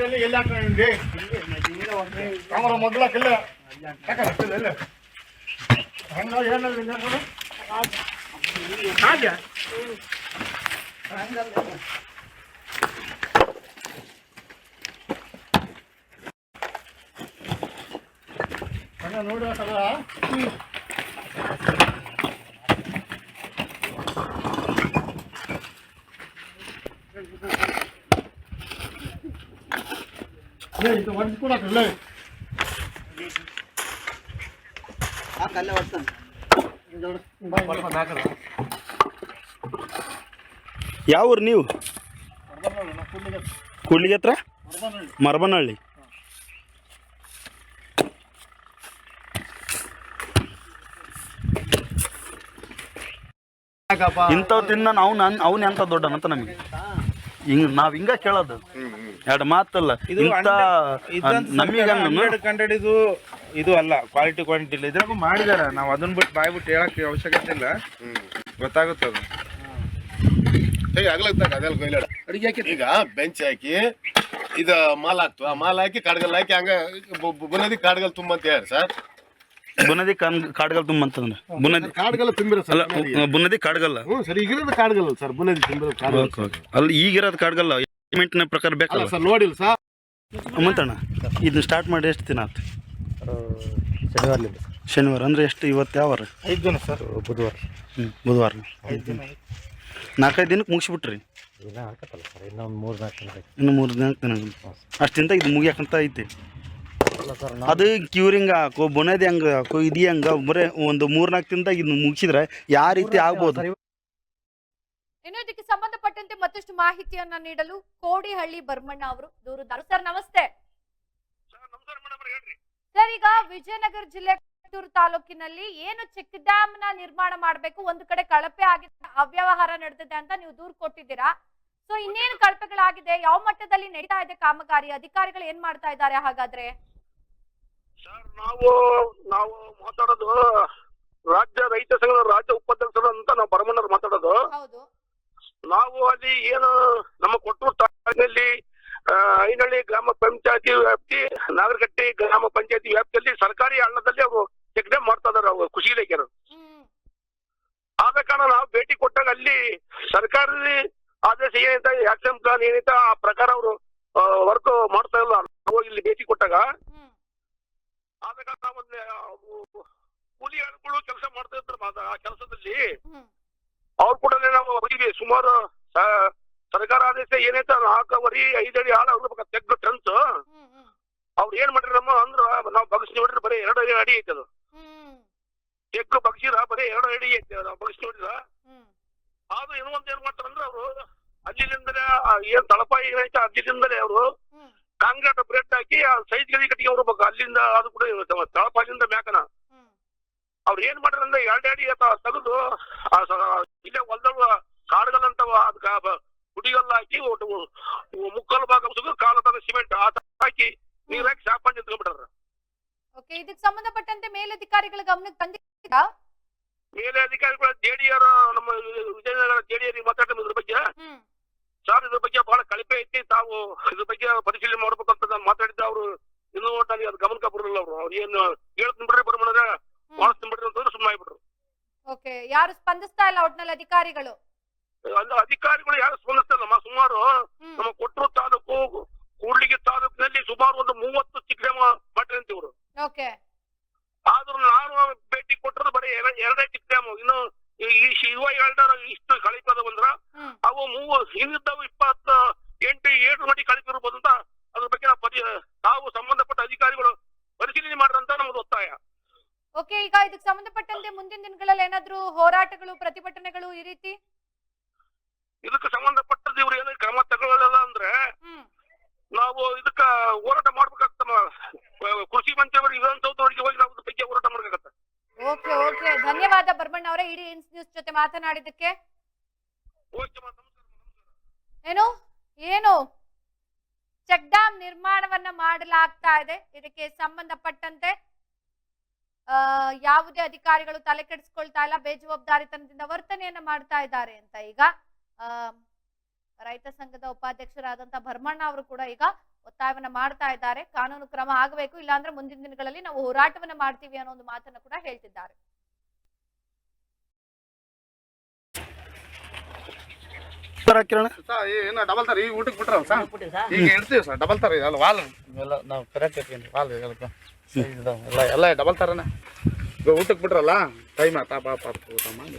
ಕಟ್ಟಡದಲ್ಲಿ ಎಲ್ಲಿ ಹಾಕೊಂಡಿದ್ವಿ ಕ್ಯಾಮರಾ ಮೊದಲಕ್ಕಿಲ್ಲ ಯಾಕಲ್ಲ ಹೆಂಗ ಏನಿಲ್ಲ ಹಾಗೆ ನೋಡುವ ಇದು ಒಂದು ಕೂಡ ಇಲ್ಲ ಯಾವ ಊರು ನೀವು? ಕೂಡ್ಲಿಗೆ ಹತ್ರ? ಮರಬನಹಳ್ಳಿ. ಇಂಥವ್ ತಿನ್ನ ನಾವು ನನ್ ಅವ್ನ ಎಂತ ದೊಡ್ಡನಂತ ನಮಗೆ? ಹಿಂಗ್ ನಾವ್ ಹಿಂಗ ಕೇಳೋದು. ಎರಡು ಮಾತಲ್ಲ ಇಂಥ ನಮಗೆ ಇದು ಇದು ಅಲ್ಲ ಕ್ವಾಲಿಟಿ ಕ್ವಾಂಟಿಟಿ ಇಲ್ಲ. ಇದ್ರಾಗೂ ಮಾಡಿದಾರ ನಾವು ಅದನ್ನ ಬಿಟ್ಟು ಬಾಯ್ ಬಿಟ್ಟು ಹೇಳಕ್ ಅವಶ್ಯಕತೆ ಇಲ್ಲ. ಗೊತ್ತಾಗುತ್ತೆ ಅದು. ಹೇಗೆ ಆಗ್ಲತ್ತಾಗ ಅದೆಲ್ಲ ಕೊಯ್ಲಾಡ ಅಡಿಗೆ ಹಾಕಿ. ಈಗ ಬೆಂಚ್ ಹಾಕಿ ಇದು ಮಾಲ್ ಹಾಕ್ತು. ಆ ಮಾಲ್ ಹಾಕಿ ಕಾಡ್ಗಲ್ ಹಾಕಿ ಹಂಗ ಬುನದಿ ಕಾಡ್ಗಲ್ ತುಂಬ ಅಂತ ಹೇಳಿ ಸರ್? ಬುನದಿ ಕಾನ್ ಕಾಡ್ಗಲ್ ತುಂಬಂತಂದ್ರೆ ಬುನದಿ ಕಾಡ್ಗಲ್ ತುಂಬಿರೋ ಸರ್ ಬುನದಿ. ಕಾಡ್ಗಲ್ಲ. ಹ್ಞೂ ಸರ್ ಈಗಿರೋದು ಕಾಡ್ಗಲ್ ಸರ್ ಬುನದಿ ತುಂಬಿರೋ ಕಾಡ್ಗಲ್. Okay okay. ಅಲ್ಲಿ ಈಗಿರೋದು ಕಾಡ್ಗಲ್ಲ. ಎಸ್ಟಿಮೇಟ್ನ ಪ್ರಕಾರ ಬೇಕಲ್ಲ ಸರ್ ನೋಡಿಲ್ಲ ಸರ್. ಮಂತಣ್ಣ ಇದನ್ನ ಸ್ಟಾರ್ಟ್ ಮಾಡಿ ಎಷ್ಟು ದಿನ ಆಯ್ತು ಶನಿವಾರ ಶನಿವಾರ ಅಂದ್ರೆ ಎಷ್ಟು ಇವತ್ತು ಯಾವ ವಾರ? ಐದು ಜನ ಸರ್. ಬುಧವಾರ. ಹ್ಞೂ ಬುಧವಾರ. ನಾಲ್ಕೈದು ದಿನಕ್ಕೆ ಮುಗಿಸ್ಬಿಟ್ರಿ? ದಿನ ಹಾಕತ್ತಲ್ಲ ಸರ್ ಇನ್ನೊಂದು ಮೂರು ನಾಲ್ಕು ದಿನ ಇನ್ನು ಮೂರು ದಿನ ದಿನ ಅಷ್ಟಿಂದ ಇದು ಮುಗಿಯಾಕಂತ ಐತಿ. ಅಲ್ಲ ಸರ್ ಅದು ಕ್ಯೂರಿಂಗ್ ಹಾಕೋ ಬುನದಿ ಹಂಗ ಹಾಕೋ ಇದು ಹಂಗ ಬರೇ ಒಂದು ಮೂರ್ನಾಲ್ಕು ದಿನದಾಗ ಇದನ್ನ ಮುಗಿಸಿದ್ರೆ ಯಾವ ರೀತಿ ಆಗ್ಬೋದು? ಇನ್ನು ಇದಕ್ಕೆ ಸಂಬಂಧಪಟ್ಟಂತೆ ಮತ್ತಷ್ಟು ಮಾಹಿತಿಯನ್ನ ನೀಡಲು ಕೋಡಿಹಳ್ಳಿ ಬರ್ಮಣ್ಣ ಅವರು ದೂರುದಾರು ಸರ್ ನಮಸ್ತೆ. ಸರ್ ಈಗ ವಿಜಯನಗರ ಜಿಲ್ಲೆ ಕೊಟ್ಟೂರು ತಾಲೂಕಿನಲ್ಲಿ ಏನು ಚೆಕ್ ಡ್ಯಾಮ್ನ ನಿರ್ಮಾಣ ಮಾಡಬೇಕು? ಒಂದು ಕಡೆ ಕಳಪೆ ಆಗಿದೆ ಅವ್ಯವಹಾರ ನಡೆದಿದೆ ಅಂತ ನೀವು ದೂರು ಕೊಟ್ಟಿದ್ದೀರಾ? ಸೊ ಇನ್ನೇನು ಕಳಪೆಗಳಾಗಿದೆ? ಯಾವ ಮಟ್ಟದಲ್ಲಿ ನಡೀತಾ ಇದೆ ಕಾಮಗಾರಿ? ಅಧಿಕಾರಿಗಳು ಏನ್ ಮಾಡ್ತಾ ಇದ್ದಾರೆ ಹಾಗಾದ್ರೆ? ಸರ್ ನಾವು ನಾವು ಮಾತಾಡೋದು ರಾಜ್ಯ ರೈತ ಸಂಘದ ರಾಜ್ಯ ಉಪಾಧ್ಯಕ್ಷರು ಅಂತ ನಾವು ಬರಮಣ್ಣರು ಮಾತಾಡೋದು. ಹೌದು. ನಾವು ಅಲ್ಲಿ ಏನು ನಮ್ಮ ಕೊಟ್ಟೂರು ತಾಲೂಕಿನಲ್ಲಿ ಐನಹಳ್ಳಿ ಗ್ರಾಮ ಪಂಚಾಯತಿ ವ್ಯಾಪ್ತಿ ನಾಗರಕಟ್ಟೆ ಗ್ರಾಮ ಪಂಚಾಯತಿ ವ್ಯಾಪ್ತಿಯಲ್ಲಿ ಸರ್ಕಾರಿ ಹಳ್ಳದಲ್ಲಿ ಅವರು ಚೆಕ್ಡೆ ಮಾಡ್ತಾ ಇದಾರೆ ಅವರು ಖುಷಿ ಇಲಾಖೆಯವರು. ಹ್ಮ್ ಆದ ಕಾರಣ ನಾವು ಭೇಟಿ ಕೊಟ್ಟಾಗ ಅಲ್ಲಿ ಸರ್ಕಾರದ ಆದೇಶ ಏನೈತ ಆಕ್ಷನ್ ಪ್ಲಾನ್ ಏನೈತ ಆ ಪ್ರಕಾರ ಅವರು ವರ್ಕ್ ಮಾಡ್ತಾ ಇಲ್ಲ. ನಾವು ಇಲ್ಲಿ ಭೇಟಿ ಕೊಟ್ಟಾಗ ಆದ ಕಾರಣ ನಾವು ಕೂಲಿ ಆಳುಗಳು ಕೆಲಸ ಮಾಡ್ತಾ ಇದ್ರು ಮಾತ್ರ ಆ ಕೆಲಸದಲ್ಲಿ. ಅವ್ರು ಕೂಡ ಸುಮಾರು ಸರ್ಕಾರ ಆದೇಶ ಏನೈತೆ ನಾಲ್ಕವರಿ ಐದಡಿ ಆಳ ಹೋಗ್ಬೇಕು ತೆಗ್ದು ಟೆಂತ್ ಅವ್ರು ಏನ್ ಮಾಡಿರಮ್ಮ ಅಂದ್ರ, ನಾವು ಬಗ್ಸಿ ನೋಡಿದ್ರೆ ಬರೀ ಎರಡು ಅಡಿ ಐತೆ ಅದು. ತೆಗ್ದು ಬಗ್ಸಿರ ಬರೀ ಎರಡು ಅಡಿ ಐತೆ, ನಾವು ಬಗ್ಸಿ ನೋಡಿದ್ರ ಆದ್ರೂ ಇನ್ನೂ ಒಂದ್ ಏನ್ ಮಾಡ್ತಾರಂದ್ರ ಅವರು, ಅಲ್ಲಿಂದಲೇ ಏನ್ ತಳಪ ಏನೈತೆ ಅಲ್ಲಿಂದಲೇ ಅವರು ಕಾಂಕ್ರೀಟ್ ಬ್ರೆಡ್ ಹಾಕಿ ಸೈಜ್ ಗದಿ ಕಟ್ಟಿಗೆ ಹೋಗ್ಬೇಕು ಅಲ್ಲಿಂದ ಅದು ಕೂಡ ತಳಪಾಲಿಂದ ಮ್ಯಾಕನ. ಅವ್ರ ಅವ್ರು ಏನ್ ಮಾಡ್ರಂದ್ರೆ ಎರಡು ಅಡಿ ತೆಗೆದು ಇಲ್ಲೇ ಹೊಲ್ದವ ಕಾಡುಗಲ್ ಅಂತವ ಅದಕ್ಕ ಗುಡಿಗಲ್ಲ ಹಾಕಿ ಮುಕ್ಕಲ್ ಭಾಗ ಕಾಲ ಭಾಗ ಸಿಮೆಂಟ್ ಹಾಕಿ ನೀರ್ ಹಾಕಿ ಶಾಪ್ ಮಾಡಿ ನಿಂತ್ಕೊಂಡ್ಬಿಟ್ಟಾರ. ಓಕೆ ಇದಕ್ಕೆ ಸಂಬಂಧಪಟ್ಟಂತೆ ಮೇಲಧಿಕಾರಿಗಳ ಗಮನಕ್ಕೆ ತಂದಿದ್ದೀರಾ? ಮೇಲೆ ಅಧಿಕಾರಿಗಳ ಜೆಡಿಆರ್ ನಮ್ಮ ವಿಜಯನಗರ ಜೆಡಿಆರ್ ಮಾತಾಡ್ತಾರೆ ಇದ್ರ ಬಗ್ಗೆ? ಸರ್ ಇದ್ರ ಬಗ್ಗೆ ಬಹಳ ಕಳಪೆ ಐತಿ ತಾವು ಇದ್ರ ಬಗ್ಗೆ ಪರಿಶೀಲನೆ ಮಾಡ್ಬೇಕಂತ ನಾನು ಮಾತಾಡಿದ್ದೆ ಅವರು ಇನ್ನೂ ನನಗೆ ಅದು ಗಮನಕ್ಕೆ ಬರಲಿಲ್ಲ ಅವರು. ಅವ್ರು ಏನು ಹೇಳ್ತೀನಿ ಬಿಡ್ರಿ ಬರ್ಮಣ್ಣ ಮಾಡಿಸ್ತೀನಿ ಬಿಡ್ರಿ ಅಂತಂದ್ರೆ ಸುಮ್ಮನೆ ಆಗ್ಬಿಟ್ರು ಓಕೆ ಯಾರು ಸ್ಪಂದಿಸ್ತಾ ಇಲ್ಲ ಒಟ್ನಲ್ಲಿ ಅಧಿಕಾರಿಗಳು? ಅಲ್ಲಿ ಅಧಿಕಾರಿಗಳು ಯಾರು ಸ್ಪಂದಿಸ್ತಲ್ಲಮ್ಮ ಸುಮಾರು ನಮ್ಮ ಕೊಟ್ಟರು ತಾಲೂಕು ಕೂಡ್ಲಿಗಿ ತಾಲೂಕಿನಲ್ಲಿ ಸುಮಾರು ಒಂದು ಮೂವತ್ತು ಚಿಕ್ಕ ಅಂತ ಇವರು ಆದ್ರೂ ನಾನು ಭೇಟಿ ಕೊಟ್ಟರು ಬರೀ ಎರ- ಎರಡೇ ಚಿಕ್ಕಮ ಡ್ಯಾಮ್ ಇನ್ನು ಈ- ಶಿವ ಎರಡರ ಇಷ್ಟು ಕಳಿಪದ ಬಂದ್ರ ಅವು ಮೂವ ಹಿಂದಿದ್ದವ ಇಪ್ಪತ್ತ ಎಂಟು ಏಳು ಮಡಿ ಕಳಿಪಿರ್ಬೋದು ಅಂತ ಅದ್ರ ಬಗ್ಗೆ ನಾವು ಪರಿ ನಾವು ಸಂಬಂಧಪಟ್ಟ ಅಧಿಕಾರಿಗಳು ಪರಿಶೀಲನೆ ಮಾಡ್ರಂತ ನಮ್ದು ಒತ್ತಾಯ. ಓಕೆ ಈಗ ಇದಕ್ಕೆ ಸಂಬಂಧಪಟ್ಟಂತೆ ಮುಂದಿನ ದಿನಗಳಲ್ಲಿ ಏನಾದ್ರೂ ಹೋರಾಟಗಳು ಪ್ರತಿಭಟನೆಗಳು ಈ ರೀತಿ? ಇದಕ್ಕೆ ಸಂಬಂಧಪಟ್ಟದ್ದು ಇವ್ರು ಏನೇ ಕ್ರಮ ತಗೊಳ್ಳಲ್ಲ ಅಂದ್ರೆ ನಾವು ಇದಕ್ಕ ಹೋರಾಟ ಮಾಡ್ಬೇಕಾಗ್ತಮ್ಮ ಕೃಷಿ ಮಂತ್ರಿಯವರು ವಿಧಾನಸೌಧವರಿಗೆ ಹೋಗಿ ನಾವು ಬಗ್ಗೆ ಹೋರಾಟ ಮಾಡ್ಬೇಕಾಗತ್ತ ಓಕೆ ಓಕೆ. ಧನ್ಯವಾದ ಬರ್ಮಣ್ಣ ಅವರೇ ಇಡೀ ಇನ್ಸ್ ನ್ಯೂಸ್ ಜೊತೆ ಮಾತನಾಡಿದ್ದಕ್ಕೆ. ಏನು? ಏನು? ಚೆಕ್ ಡ್ಯಾಮ್ ನಿರ್ಮಾಣವನ್ನ ಮಾಡಲಾಗ್ತಾ ಇದೆ. ಇದಕ್ಕೆ ಸಂಬಂಧಪಟ್ಟಂತೆ ಆ, ಯಾವುದೇ ಅಧಿಕಾರಿಗಳು ತಲೆ ಕೆಡಿಸ್ಕೊಳ್ತಾ ಇಲ್ಲ ಬೇಜವಾಬ್ದಾರಿತನದಿಂದ ವರ್ತನೆಯನ್ನ ಮಾಡ್ತಾ ಇದ್ದಾರೆ ಅಂತ ಈಗ. ರೈತ ಸಂಘದ ಉಪಾಧ್ಯಕ್ಷರಾದಂತಹ ಭರ್ಮಣ್ಣ ಅವರು ಕೂಡ ಈಗ ಒತ್ತಾಯವನ್ನ ಮಾಡ್ತಾ ಇದ್ದಾರೆ. ಕಾನೂನು ಕ್ರಮ ಆಗಬೇಕು ಇಲ್ಲಾಂದ್ರೆ ಮುಂದಿನ ದಿನಗಳಲ್ಲಿ ನಾವು ಹೋರಾಟವನ್ನ ಮಾಡ್ತೀವಿ ಅನ್ನೋ ಒಂದು ಮಾತನ್ನ ಕೂಡ ಹೇಳ್ತಿದ್ದಾರೆ. ಸರ್ ಸರ್ ಏನು ಡಬಲ್ ತರ ಈ ಊಟಕ್ಕೆ ಈಗ ಇಡ್ತೀವಿ ಸರ್ ಡಬಲ್ ತರ ಅಲ್ಲ ವಾಲ್. ಎಲ್ಲ ನಾವು ಕರೆಕ್ಟ್ ಇಟ್ಕೊಂಡು ವಾಲ್ ಎಲ್ಲ ಎಲ್ಲ ಎಲ್ಲ ಡಬಲ್ ತರನೇ. ಈಗ ಊಟಕ್ಕೆ ಬಿಟ್ರಲ್ಲ? ಟೈಮ್ ಆತ ಪಾಪ ಊಟ ಮಾಡಿ.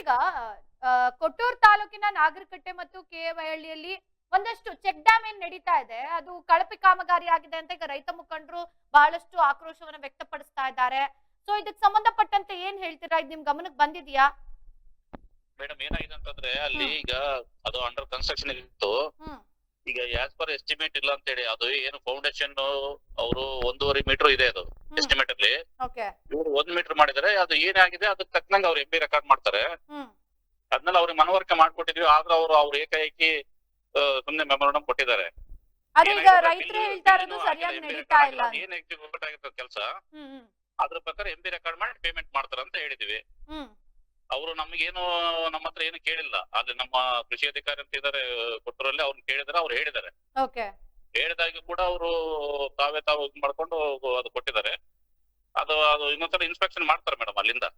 ಈಗ ಕೊಟ್ಟೂರ್ ತಾಲೂಕಿನ ನಾಗರಕಟ್ಟೆ ಮತ್ತು ಕೆ ವೈಹಳ್ಳಿಯಲ್ಲಿ ಒಂದಷ್ಟು ಚೆಕ್ ಡ್ಯಾಮ್ ಏನ್ ನಡೀತಾ ಇದೆ? ಅದು ಕಳಪೆ ಕಾಮಗಾರಿ ಆಗಿದೆ ಅಂತ ಈಗ ರೈತ ಮುಖಂಡರು ಬಹಳಷ್ಟು ಆಕ್ರೋಶವನ್ನ ವ್ಯಕ್ತಪಡಿಸ್ತಾ ಇದ್ದಾರೆ. ಸೊ ಇದಕ್ಕೆ ಸಂಬಂಧಪಟ್ಟಂತೆ ಏನ್ ಹೇಳ್ತೀರಾ? ಇದು ನಿಮ್ ಗಮನಕ್ಕೆ ಬಂದಿದ್ಯಾ? ಮೇಡಮ್ ಏನಾಗಿದೆ ಅಂತಂದ್ರೆ ಅಲ್ಲಿ ಈಗ ಅದು ಅಂಡರ್ ಕನ್ಸ್ಟ್ರಕ್ಷನ್ ಇತ್ತು. ಈಗ ಆಸ್ ಪರ್ ಎಸ್ಟಿಮೇಟ್ ಇಲ್ಲ ಅಂತ ಹೇಳಿ ಅದು ಏನು ಫೌಂಡೇಶನ್ ಅವರು ಒಂದೂವರೆ ಮೀಟರ್ ಇದೆ ಅದು ಎಸ್ಟಿಮೇಟ್ ಅಲ್ಲಿ. ಇವ್ರು ಒಂದ್ ಮೀಟರ್ ಮಾಡಿದರೆ ಅದು ಏನಾಗಿದೆ ಅದಕ್ಕೆ ತಕ್ಕನಂಗೆ ಅವ್ರು ಎಂ ಬಿ ರೆಕಾರ್ಡ್ ಮಾಡ್ತಾರೆ. ಅದನ್ನೆಲ್ಲ ಅವ್ರಿಗೆ ಮನವರಿಕೆ ಮಾಡ್ಕೊಟ್ಟಿದ್ವಿ ಆದ್ರೆ ಅವರು ಅವ್ರ ಏಕಾಏಕಿ ಸುಮ್ನೆ ಮೆಮೊರಂಡಮ್ ಕೊಟ್ಟಿದ್ದಾರೆ. ಏನ್ ಎಕ್ಸಿಕ್ಯೂಟ್ ಆಗಿರ್ತದೆ ಕೆಲಸ. ಅದ್ರ ಪ್ರಕಾರ ಎಂ ಬಿ ರೆಕಾರ್ಡ್ ಮಾಡಿ ಪೇಮೆಂಟ್ ಮಾಡ್ತಾರ ಅಂತ ಹೇಳಿದ್ವಿ ಅವರು ನಮಗೇನು ನಮ್ಮ ಹತ್ರ ಏನು ಕೇಳಿಲ್ಲ. ಆದ್ರೆ ನಮ್ಮ ಕೃಷಿ ಅಧಿಕಾರಿ ಅಂತ ಇದಾರೆ ಕೊಟ್ಟರಲ್ಲಿ ಅವ್ರನ್ನ ಕೇಳಿದ್ರೆ ಅವ್ರು ಹೇಳಿದ್ದಾರೆ. ಓಕೆ. ಹೇಳಿದಾಗಿ ಕೂಡ ಅವರು ತಾವೇ ತಾವು ಇದ್ ಮಾಡ್ಕೊಂಡು ಅದು ಕೊಟ್ಟಿದ್ದಾರೆ. ಅದು ಅದು ಇನ್ನೊಂದ್ಸಲ ಇನ್ಸ್ಪೆಕ್ಷನ್ ಮಾಡ್ತಾರೆ ಮೇಡಮ್ ಅಲ್ಲಿಂದ.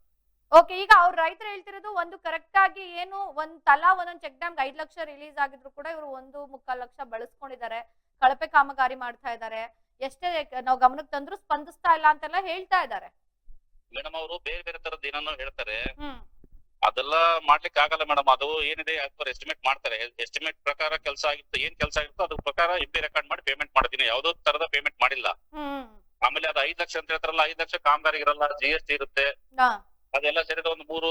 ಓಕೆ ಈಗ ಅವ್ರ ರೈತರು ಹೇಳ್ತಿರೋದು ಒಂದು ಕರೆಕ್ಟ್ ಆಗಿ ಏನು ಒಂದ್ ತಲಾ ಒಂದೊಂದ್ ಚೆಕ್ ಡ್ಯಾಮ್ ಐದ್ ಲಕ್ಷ ರಿಲೀಸ್ ಆಗಿದ್ರು ಕೂಡ ಇವರು ಒಂದು ಮುಕ್ಕಾಲ್ ಲಕ್ಷ ಬಳಸ್ಕೊಂಡಿದ್ದಾರೆ. ಕಳಪೆ ಕಾಮಗಾರಿ ಮಾಡ್ತಾ ಇದ್ದಾರೆ. ಎಷ್ಟೇ ನಾವು ಗಮನಕ್ಕೆ ತಂದ್ರು ಸ್ಪಂದಿಸ್ತಾ ಇಲ್ಲ ಅಂತೆಲ್ಲ ಹೇಳ್ತಾ ಇದ್ದಾರೆ. ಮೇಡಮ್ ಅವರು ಬೇರೆ ಬೇರೆ ತರದ ಏನೇನೋ ಹೇಳ್ತಾರೆ. ಅದೆಲ್ಲ ಮಾಡ್ಲಿಕ್ಕೆ ಆಗಲ್ಲ ಮೇಡಮ್ ಅದು ಏನಿದೆ ಪರ್ ಎಸ್ಟಿಮೇಟ್ ಮಾಡ್ತಾರೆ. ಎಸ್ಟಿಮೇಟ್ ಪ್ರಕಾರ ಕೆಲಸ ಆಗಿತ್ತು ಏನ್ ಕೆಲಸ ಆಗಿತ್ತು ಅದ್ರ ಪ್ರಕಾರ ಎಂ ಪಿ ರೆಕಾರ್ಡ್ ಮಾಡಿ ಪೇಮೆಂಟ್ ಮಾಡಿದೀನಿ ಯಾವ್ದೋ ತರದ ಪೇಮೆಂಟ್ ಮಾಡಿಲ್ಲ. ಆಮೇಲೆ ಅದು ಐದ್ ಲಕ್ಷ ಅಂತ ಹೇಳ್ತಾರಲ್ಲ ಐದ್ ಲಕ್ಷ ಕಾಮಗಾರಿಗೆ ಇರಲ್ಲ ಜಿ ಎಸ್ ಟಿ ಇರುತ್ತೆ. ಅದೆಲ್ಲ ಸೇರಿದ ಒಂದು ಮೂರು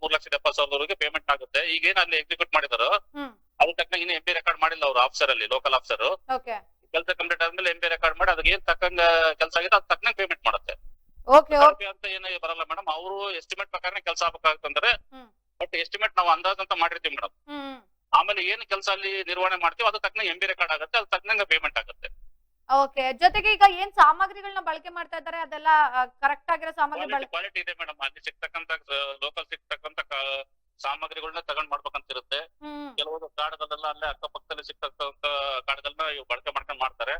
ಮೂರ್ ಲಕ್ಷದ ಎಪ್ಪತ್ ಸಾವಿರದವರೆಗೆ ಪೇಮೆಂಟ್ ಆಗುತ್ತೆ. ಈಗ ಏನ್ ಅಲ್ಲಿ ಎಕ್ಸಿಕ್ಯೂಟ್ ಮಾಡಿದಾರೋ ಅದ್ರ ತಕ್ಕ ಇನ್ನು ಎಂ ರೆಕಾರ್ಡ್ ಮಾಡಿಲ್ಲ ಅವ್ರು ಆಫೀಸರ್ ಅಲ್ಲಿ ಲೋಕಲ್ ಆಫೀಸರ್ ಕೆಲಸ ಕಂಪ್ಲೀಟ್ ಆದ್ಮೇಲೆ ಎಂ ಪಿ ರೆಕಾರ್ಡ್ ಮಾಡಿ ಅದಕ್ಕೆ ಏನ್ ತಕ್ಕಂಗ ಕೆಲಸ ಆಗಿದೆ ಅದ್ ತಕ್ಕಂಗೆ ಪೇಮೆಂಟ್ ಮಾಡುತ್ತೆ. Okay okay. ಅಂತ ಏನು ಬರಲ್ಲ ಮೇಡಮ್ ಅವರು ಎಸ್ಟಿಮೇಟ್ ಪ್ರಕಾರನೇ ಕೆಲಸ ಆಗ್ಬೇಕಾಗತ್ತಂದ್ರೆ. ಬಟ್ ಎಸ್ಟಿಮೇಟ್ ನಾವು ಅಂದಾಜ್ ಅಂತ ಮಾಡಿರ್ತೀವಿ ಮೇಡಮ್ ಆಮೇಲೆ ಏನ್ ಕೆಲಸ ಅಲ್ಲಿ ನಿರ್ವಹಣೆ ಮಾಡ್ತೀವಿ ಅದು ತಕ್ಕನ ಎಂ ಬಿ ರೆಕಾರ್ಡ್ ಆಗುತ್ತೆ ಅದು ತಕ್ಕನಂಗ ಪೇಮೆಂಟ್ ಆಗುತ್ತೆ. ಓಕೆ ಜೊತೆಗೆ ಈಗ ಏನ್ ಸಾಮಗ್ರಿಗಳನ್ನ ಬಳಕೆ ಮಾಡ್ತಾ ಇದ್ದಾರೆ ಅದೆಲ್ಲ ಕರೆಕ್ಟ್ ಆಗಿರೋ ಸಾಮಗ್ರಿ ಕ್ವಾಲಿಟಿ ಇದೆ ಮೇಡಮ್ ಅಲ್ಲಿ ಸಿಗ್ತಕ್ಕಂತ ಲೋಕಲ್ ಸಿಗ್ತಕ್ಕಂತ ಸಾಮಗ್ರಿಗಳನ್ನ ತಗೊಂಡ್ ಮಾಡ್ಬೇಕಂತ ಇರುತ್ತೆ ಹ್ಮ್. ಕೆಲವೊಂದು ಕಾಡುಗಳೆಲ್ಲ ಅಲ್ಲೇ ಅಕ್ಕಪಕ್ಕದಲ್ಲಿ ಸಿಕ್ತಕ್ಕಂತ ಕಾಡುಗಳನ್ನ ಇವ್ ಬಳಕೆ ಮಾಡ್ಕೊಂಡ್ ಮಾಡ್ತಾರೆ.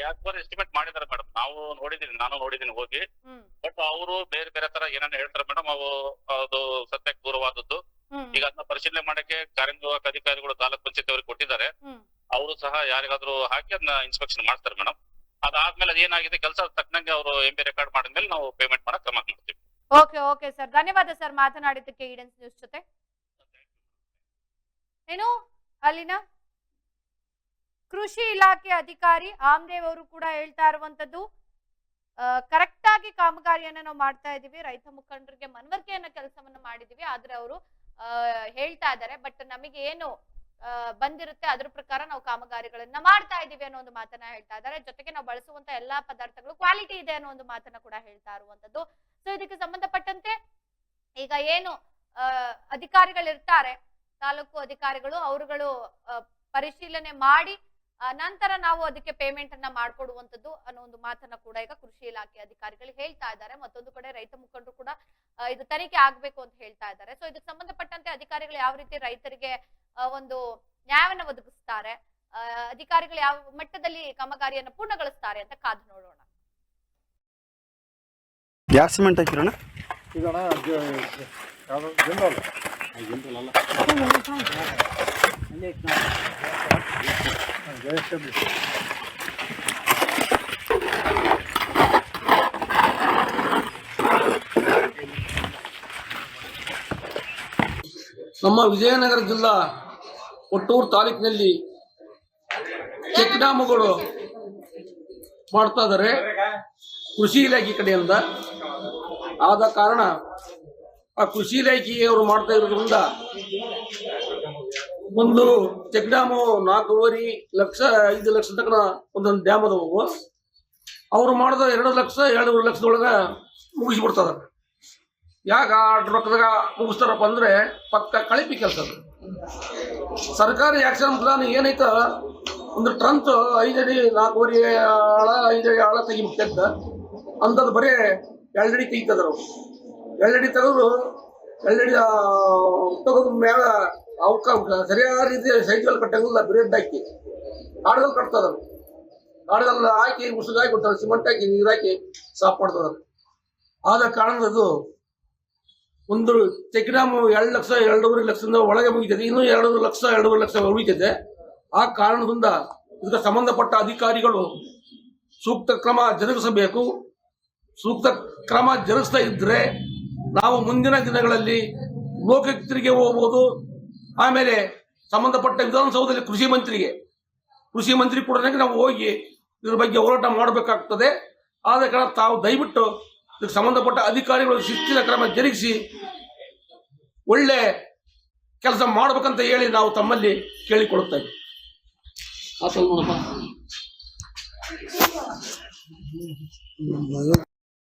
ಯಾಕೆ ಎಸ್ಟಿಮೇಟ್ ಮಾಡಿದಾರೆ ಮೇಡಮ್ ನಾವು ನೋಡಿದೀನಿ ನಾನು ನೋಡಿದೀನಿ ಹೋಗಿ. ಬಟ್ ಅವರು ಬೇರೆ ಬೇರೆ ತರ ಏನೇನು ಹೇಳ್ತಾರೆ ಮೇಡಮ್ ಅವು ಅದು ಸತ್ಯಕ್ಕೆ ದೂರವಾದದ್ದು. ಈಗ ಅದನ್ನ ಪರಿಶೀಲನೆ ಮಾಡಕ್ಕೆ ಕಾರ್ಯನಿರ್ವಾಹಕ ಅಧಿಕಾರಿಗಳು ತಾಲೂಕ್ ಪಂಚಾಯತ್ ಅವ್ರಿಗೆ ಕೊಟ್ಟಿದ್ದಾರೆ. ಅವರು ಸಹ ಯಾರಿಗಾದ್ರೂ ಹಾಕಿ ಅದನ್ನ ಇನ್ಸ್ಪೆಕ್ಷನ್ ಮಾಡ್ತಾರೆ ಮೇಡಮ್ ಅದಾದ್ಮೇಲೆ ಅದೇನಾಗಿದೆ ಕೆಲಸ ತಕ್ಕನಂಗೆ ಅವರು ಎಂ ಬಿ ರೆಕಾರ್ಡ್ ಮಾಡಿದ್ಮೇಲೆ ನಾವು ಪೇಮೆಂಟ್ ಮಾಡಕ್ ಕ್ರಮ ಮಾಡ್ತೀವಿ. ಓಕೆ ಓಕೆ ಸರ್ ಧನ್ಯವಾದ ಸರ್ ಮಾತನಾಡಿದ್ದಕ್ಕೆ ಈಡೆನ್ಸ್ ನ್ಯೂಸ್ ಜೊತೆ. ಏನು? ಅಲ್ಲಿನ ಕೃಷಿ ಇಲಾಖೆ ಅಧಿಕಾರಿ ಆಮ್ದೇವ್ ಅವರು ಕೂಡ ಹೇಳ್ತಾ ಇರುವಂತದ್ದು ಕರೆಕ್ಟ್ ಆಗಿ ಕಾಮಗಾರಿಯನ್ನ ನಾವು ಮಾಡ್ತಾ ಇದೀವಿ ರೈತ ಮುಖಂಡರಿಗೆ ಮನವರಿಕೆಯನ್ನ ಕೆಲಸವನ್ನ ಮಾಡಿದೀವಿ ಆದ್ರೆ ಅವರು ಹೇಳ್ತಾ ಇದ್ದಾರೆ. ಬಟ್ ನಮಗೆ ಏನು ಬಂದಿರುತ್ತೆ ಅದ್ರ ಪ್ರಕಾರ ನಾವು ಕಾಮಗಾರಿಗಳನ್ನ ಮಾಡ್ತಾ ಇದೀವಿ ಅನ್ನೋ ಒಂದು ಮಾತನ್ನ ಹೇಳ್ತಾ ಇದ್ದಾರೆ. ಜೊತೆಗೆ ನಾವು ಬಳಸುವಂತ ಎಲ್ಲಾ ಪದಾರ್ಥಗಳು ಕ್ವಾಲಿಟಿ ಇದೆ ಅನ್ನೋ ಒಂದು ಮಾತನ್ನ ಕೂಡ ಹೇಳ್ತಾ ಇರುವಂತದ್ದು. ಸೊ ಇದಕ್ಕೆ ಸಂಬಂಧಪಟ್ಟಂತೆ ಈಗ ಏನು ಅಧಿಕಾರಿಗಳಿರ್ತಾರೆ, ತಾಲೂಕು ಅಧಿಕಾರಿಗಳು ಅವರುಗಳು ಪರಿಶೀಲನೆ ಮಾಡಿ ನಂತರ ನಾವು ಅದಕ್ಕೆ ಪೇಮೆಂಟ್ ಅನ್ನ ಮಾಡ್ಕೊಡುವಂತದ್ದು ಅನ್ನೋ ಒಂದು ಮಾತನ್ನ ಕೂಡ ಈಗ ಕೃಷಿ ಇಲಾಖೆ ಅಧಿಕಾರಿಗಳು ಹೇಳ್ತಾ ಇದ್ದಾರೆ. ಮತ್ತೊಂದು ಕಡೆ ರೈತ ಮುಖಂಡರು ಕೂಡ ಇದು ತನಿಖೆ ಆಗ್ಬೇಕು ಅಂತ ಹೇಳ್ತಾ ಇದ್ದಾರೆ. ಸೊ ಇದಕ್ಕೆ ಸಂಬಂಧಪಟ್ಟಂತೆ ಅಧಿಕಾರಿಗಳು ಯಾವ ರೀತಿ ರೈತರಿಗೆ ಒಂದು ನ್ಯಾಯವನ್ನ ಒದಗಿಸ್ತಾರೆ ಅಧಿಕಾರಿಗಳು ಯಾವ ಮಟ್ಟದಲ್ಲಿ ಕಾಮಗಾರಿಯನ್ನು ಪೂರ್ಣಗೊಳಿಸ್ತಾರೆ ಅಂತ ಕಾದು ನೋಡೋಣ. ಯಾವ ಸಿಮೆಂಟ್ ಹಾಕಿರೋಣ? ಜಯಶ್ರೀ ನಮ್ಮ ವಿಜಯನಗರ ಜಿಲ್ಲಾ ಒಟ್ಟೂರು ತಾಲೂಕಿನಲ್ಲಿ ಚೆಕ್ ಡ್ಯಾಮ್ಗಳು ಮಾಡ್ತಾ ಇದ್ದಾರೆ. ಕೃಷಿ ಇಲಾಖೆ ಕಡೆಯಿಂದ ಆದ ಕಾರಣ ಆ ಕೃಷಿ ಇಲಾಖೆಯವರು ಮಾಡ್ತಾ ಇರೋದ್ರಿಂದ ಒಂದು ಚೆಕ್ ಡ್ಯಾಮು ನಾಲ್ಕೂವರೆ ಲಕ್ಷ, ಐದು ಲಕ್ಷ ತನಕ ಒಂದೊಂದು ಡ್ಯಾಮ್ ಅದಾವು. ಅವ್ರು ಮಾಡಿದ ಎರಡು ಲಕ್ಷ, ಎರಡೂವರೆ ಲಕ್ಷದೊಳಗ ಮುಗಿಸ್ಬಿಡ್ತದ. ಯಾಕ ಆಟ ರೊಕ್ಕದಾಗ ಮುಗಿಸ್ತಾರಪ್ಪ ಅಂದ್ರೆ ಪಕ್ಕ ಕಳಪಿ ಕೆಲಸ ಸರ್ಕಾರಿ ಆಕ್ಷನ್ ಪ್ಲಾನ್ ಏನೈತ, ಒಂದು ಟ್ರಂತ್ ಐದಡಿ, ನಾಲ್ಕೂವರೆ ಆಳ, ಐದಡಿ ಆಳ ತೆಗಿಬಿಟ್ಟ ಅಂಥದ್ದು ಬರೀ ಎರಡಡಿ ತೆಗಿತದ್ರ ಎಳ್ಳಡಿ ತರೋದು ತೆಗೆದು ಎರಡಡಿ ಮೇಲೆ ಅವಕ್ಕ ಸರಿಯಾದ ರೀತಿಯಲ್ಲಿ ಸೈಕಲ್ ಕಟ್ಟಂಗಿಲ್ಲ ಬ್ರೇಡ್ ಹಾಕಿ. ಕಾಡದಲ್ಲಿ ಕಟ್ತದ ಕಾಡದಲ್ಲಿ ಹಾಕಿ ಮುಸುಗ ಹಾಕಿ ಕೊಡ್ತಾರೆ, ಸಿಮೆಂಟ್ ಹಾಕಿ, ನೀರು ಹಾಕಿ ಸಾಫ್ ಮಾಡ್ತದ ಆದ ಕಾರಣದ್ದು ಒಂದು ಡ್ಯಾಮ್ ಎರಡು ಲಕ್ಷ, ಎರಡೂವರೆ ಲಕ್ಷದಿಂದ ಒಳಗೆ ಮುಗಿತದೆ. ಇನ್ನೂ ಎರಡೂವರೆ ಲಕ್ಷ ಎರಡೂವರೆ ಲಕ್ಷ ಉಳಿತದೆ ಆ ಕಾರಣದಿಂದ ಇದಕ್ಕೆ ಸಂಬಂಧಪಟ್ಟ ಅಧಿಕಾರಿಗಳು ಸೂಕ್ತ ಕ್ರಮ ಜರುಗಿಸಬೇಕು. ಸೂಕ್ತ ಕ್ರಮ ಜರುಗಿಸ್ತಾ ಇದ್ರೆ ನಾವು ಮುಂದಿನ ದಿನಗಳಲ್ಲಿ ಲೋಕಯುಕ್ತರಿಗೆ ತಿರುಗಿ ಹೋಗ್ಬೋದು. ಆಮೇಲೆ ಸಂಬಂಧಪಟ್ಟ ವಿಧಾನಸೌಧದಲ್ಲಿ ಕೃಷಿ ಮಂತ್ರಿಗೆ, ಕೃಷಿ ಮಂತ್ರಿ ಕೂಡ ನಾವು ಹೋಗಿ ಇದ್ರ ಬಗ್ಗೆ ಹೋರಾಟ ಮಾಡಬೇಕಾಗ್ತದೆ. ಆದ ಕಾರಣ ತಾವು ದಯವಿಟ್ಟು ಇದಕ್ಕೆ ಸಂಬಂಧಪಟ್ಟ ಅಧಿಕಾರಿಗಳು ಶಿಸ್ತಿನ ಕ್ರಮ ಜರುಗಿಸಿ ಒಳ್ಳೆ ಕೆಲಸ ಮಾಡಬೇಕಂತ ಹೇಳಿ ನಾವು ತಮ್ಮಲ್ಲಿ ಕೇಳಿಕೊಳ್ಳುತ್ತಾ ಇದ್ದೀವಿ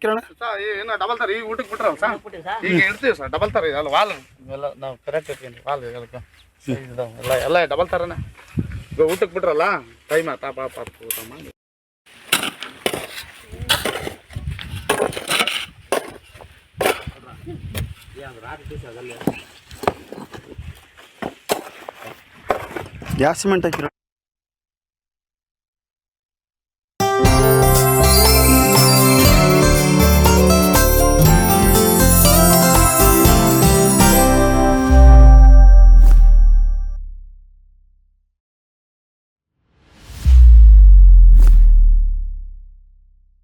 ಹೋಗದೆ ಸರ್ ಹಾಕಿರೋಣ ಸರ್ ಏನು ಡಬಲ್ ತರ ಈಗ ಊಟಕ್ಕೆ ಬಿಟ್ರಲ್ಲ ಸರ್ ಈಗ ಇಡ್ತೀವಿ ಸರ್ ಡಬಲ್ ತರ ಅಲ್ಲ ವಾಲ್ ಎಲ್ಲ ನಾವು ಕರೆಕ್ಟ್ ಇಟ್ಕೊಂಡ್ರಿ ವಾಲ್ ಎಲ್ಲಕ್ಕ ಎಲ್ಲ ಎಲ್ಲ ಡಬಲ್ ತರನೇ ಈಗ ಊಟಕ್ಕೆ ಬಿಟ್ರಲ್ಲ ಟೈಮ್ ಆತ ಪಾಪ ಊಟ ಮಾಡಿ ಯಾವ ಸಿಮೆಂಟ್ ಹಾಕಿರೋ